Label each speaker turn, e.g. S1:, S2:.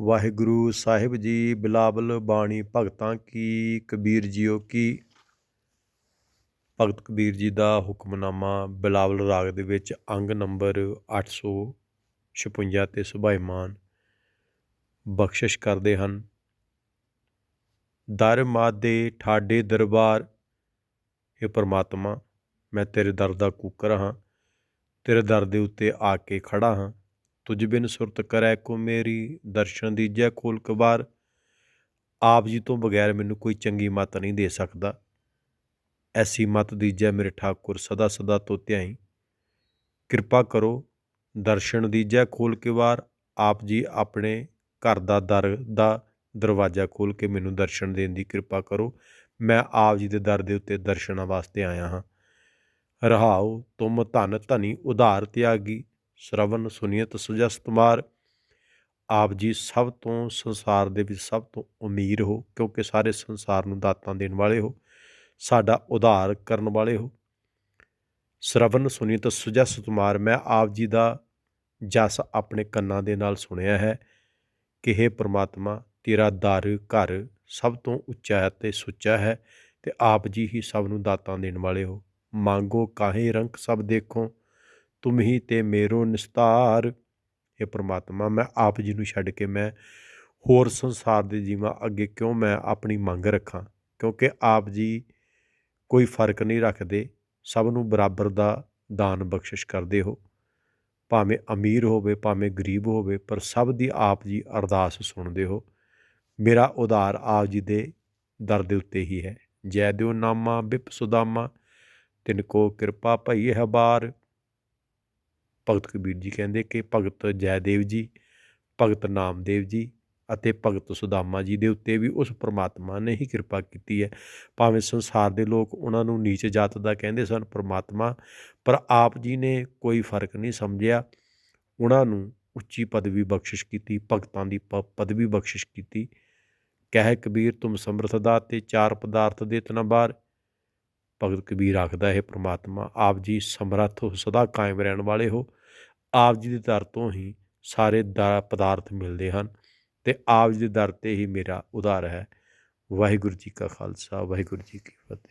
S1: ਵਾਹਿਗੁਰੂ ਸਾਹਿਬ ਜੀ, ਬਿਲਾਵਲ ਬਾਣੀ ਭਗਤਾਂ ਕੀ, ਕਬੀਰ ਜੀਓ ਕੀ। ਭਗਤ ਕਬੀਰ ਜੀ ਦਾ ਹੁਕਮਨਾਮਾ ਬਿਲਾਵਲ ਰਾਗ ਦੇ ਵਿੱਚ ਅੰਗ ਨੰਬਰ 856 ਤੇ ਸੁਭਾਈਮਾਨ ਬਖਸ਼ਿਸ਼ ਕਰਦੇ ਹਨ। ਦਰ ਮਾਦੇ ਠਾਡੇ ਦਰਬਾਰ ਇਹ ਪ੍ਰਮਾਤਮਾ, ਮੈਂ ਤੇਰੇ ਦਰ ਦਾ ਕੂਕਰ ਹਾਂ, ਤੇਰੇ ਦਰ ਦੇ ਉੱਤੇ ਆ ਕੇ ਖੜਾ ਹਾਂ। ਤੁਝ ਬਿਨ ਸੁਰਤ ਕਰੈ ਕੋ ਮੇਰੀ ਦਰਸ਼ਨ ਦੀਜੈ ਖੋਲ ਕਬਾਰ। ਆਪ ਜੀ ਤੋਂ ਬਗੈਰ ਮੈਨੂੰ ਕੋਈ ਚੰਗੀ ਮਤ ਨਹੀਂ ਦੇ ਸਕਦਾ। ਐਸੀ ਮਤ ਦੀਜੈ ਮੇਰੇ ਠਾਕੁਰ ਸਦਾ ਸਦਾ ਤੋਂ ਧਿਆਈ। ਕਿਰਪਾ ਕਰੋ ਦਰਸ਼ਨ ਦੀਜੈ ਖੋਲ ਕੇ ਵਾਰ ਆਪ ਜੀ ਆਪਣੇ ਘਰ ਦਾ ਦਰ ਦਾ ਦਰਵਾਜ਼ਾ ਖੋਲ ਕੇ ਮੈਨੂੰ ਦਰਸ਼ਨ ਦੇਣ ਦੀ ਕਿਰਪਾ ਕਰੋ। ਮੈਂ ਆਪ ਜੀ ਦੇ ਦਰ ਦੇ ਉੱਤੇ ਦਰਸ਼ਨਾਂ ਵਾਸਤੇ ਆਇਆ ਹਾਂ। ਰਹਾਓ ਤੁਮ ਧਨ ਧਨੀ ਉਧਾਰ ਤਿਆਗੀ। ਸ਼ਰਵਨ ਸੁਨੀਅਤ ਸੁਜਸਤਮਾਰ ਆਪ ਜੀ ਸਭ ਤੋਂ ਸੰਸਾਰ ਦੇ ਵਿੱਚ ਸਭ ਤੋਂ ਅਮੀਰ ਹੋ, ਕਿਉਂਕਿ ਸਾਰੇ ਸੰਸਾਰ ਨੂੰ ਦਾਤਾਂ ਦੇਣ ਵਾਲੇ ਹੋ। ਸਾਡਾ ਉਧਾਰ ਕਰਨ ਵਾਲੇ ਹੋ। ਸ਼ਰਵਨ ਸੁਨੀਅਤ ਸੁਜਸਤਮਾਰ ਮੈਂ ਆਪ ਜੀ ਦਾ ਜਸ ਆਪਣੇ ਕੰਨਾਂ ਦੇ ਨਾਲ ਸੁਣਿਆ ਹੈ ਕਿ हे ਪ੍ਰਮਾਤਮਾ, ਤੇਰਾ ਦਰ ਘਰ ਸਭ ਤੋਂ ਉੱਚਾ ਹੈ ਤੇ ਸੁੱਚਾ ਹੈ ਤੇ ਆਪ ਜੀ ਹੀ ਸਭ ਨੂੰ ਦਾਤਾਂ ਦੇਣ ਵਾਲੇ ਹੋ। ਮੰਗੋ ਕਾਹੇ ਰੰਗ ਸਭ ਦੇਖੋ ਤੁਮ ਹੀ ਤੇ ਮੇਰੋ ਨਿਸਤਾਰ। ਇਹ ਪ੍ਰਮਾਤਮਾ, ਮੈਂ ਆਪ ਜੀ ਨੂੰ ਛੱਡ ਕੇ ਮੈਂ ਹੋਰ ਸੰਸਾਰ ਦੇ ਜੀਵਾਂ ਅੱਗੇ ਕਿਉਂ ਮੈਂ ਆਪਣੀ ਮੰਗ ਰੱਖਾਂ? ਕਿਉਂਕਿ ਆਪ ਜੀ ਕੋਈ ਫ਼ਰਕ ਨਹੀਂ ਰੱਖਦੇ। ਸਭ ਨੂੰ ਬਰਾਬਰ ਦਾ ਦਾਨ ਬਖਸ਼ਿਸ਼ ਕਰਦੇ ਹੋ। ਭਾਵੇਂ ਅਮੀਰ ਹੋਵੇ, ਭਾਵੇਂ ਗਰੀਬ ਹੋਵੇ, ਪਰ ਸਭ ਦੀ ਆਪ ਜੀ ਅਰਦਾਸ ਸੁਣਦੇ ਹੋ। ਮੇਰਾ ਉਧਾਰ ਆਪ ਜੀ ਦੇ ਦਰ ਦੇ ਉੱਤੇ ਹੀ ਹੈ। ਜੈ ਦਿਓ ਨਾਮਾ, ਬਿਪ ਸੁਦਾਮਾ, ਤਿਨ ਕੋ ਕਿਰਪਾ ਭਈ ਹਬਾਰ ਭਗਤ ਕਬੀਰ ਜੀ ਕਹਿੰਦੇ ਕਿ ਭਗਤ ਜੈਦੇਵ ਜੀ, ਭਗਤ ਨਾਮਦੇਵ ਜੀ ਅਤੇ ਭਗਤ ਸੁਦਾਮਾ ਜੀ ਦੇ ਉੱਤੇ ਵੀ ਉਸ ਪ੍ਰਮਾਤਮਾ ਨੇ ਹੀ ਕਿਰਪਾ ਕੀਤੀ ਹੈ। ਭਾਵੇਂ ਸੰਸਾਰ ਦੇ ਲੋਕ ਉਹਨਾਂ ਨੂੰ ਨੀਚ ਜਾਤ ਦਾ ਕਹਿੰਦੇ ਸਨ, ਪ੍ਰਮਾਤਮਾ, ਪਰ ਆਪ ਜੀ ਨੇ ਕੋਈ ਫ਼ਰਕ ਨਹੀਂ ਸਮਝਿਆ। ਉਹਨਾਂ ਨੂੰ ਉੱਚੀ ਪਦਵੀ ਬਖਸ਼ਿਸ਼ ਕੀਤੀ, ਭਗਤਾਂ ਦੀ ਪਦਵੀ ਬਖਸ਼ਿਸ਼ ਕੀਤੀ। ਕਹਿ ਕਬੀਰ, ਤੁਮ ਸਮਰਥ ਦਾ ਤੇ ਚਾਰ ਪਦਾਰਥ ਦੇ ਤਨਬਾਰ ਭਗਤ ਕਬੀਰ ਆਖਦਾ, ਹੈ ਪ੍ਰਮਾਤਮਾ, ਆਪ ਜੀ ਸਮਰੱਥ ਹੋ, ਸਦਾ ਕਾਇਮ ਰਹਿਣ ਵਾਲੇ ਹੋ। ਆਪ ਜੀ ਦੇ ਦਰ ਤੋਂ ਹੀ ਸਾਰੇ ਦਾ ਪਦਾਰਥ ਮਿਲਦੇ ਹਨ ਤੇ ਆਪ ਜੀ ਦੇ ਦਰ ਤੇ ਹੀ ਮੇਰਾ ਉਧਾਰ ਹੈ। ਵਾਹਿਗੁਰੂ ਜੀ ਕਾ ਖਾਲਸਾ, ਵਾਹਿਗੁਰੂ ਜੀ ਕੀ ਫਤਿਹ।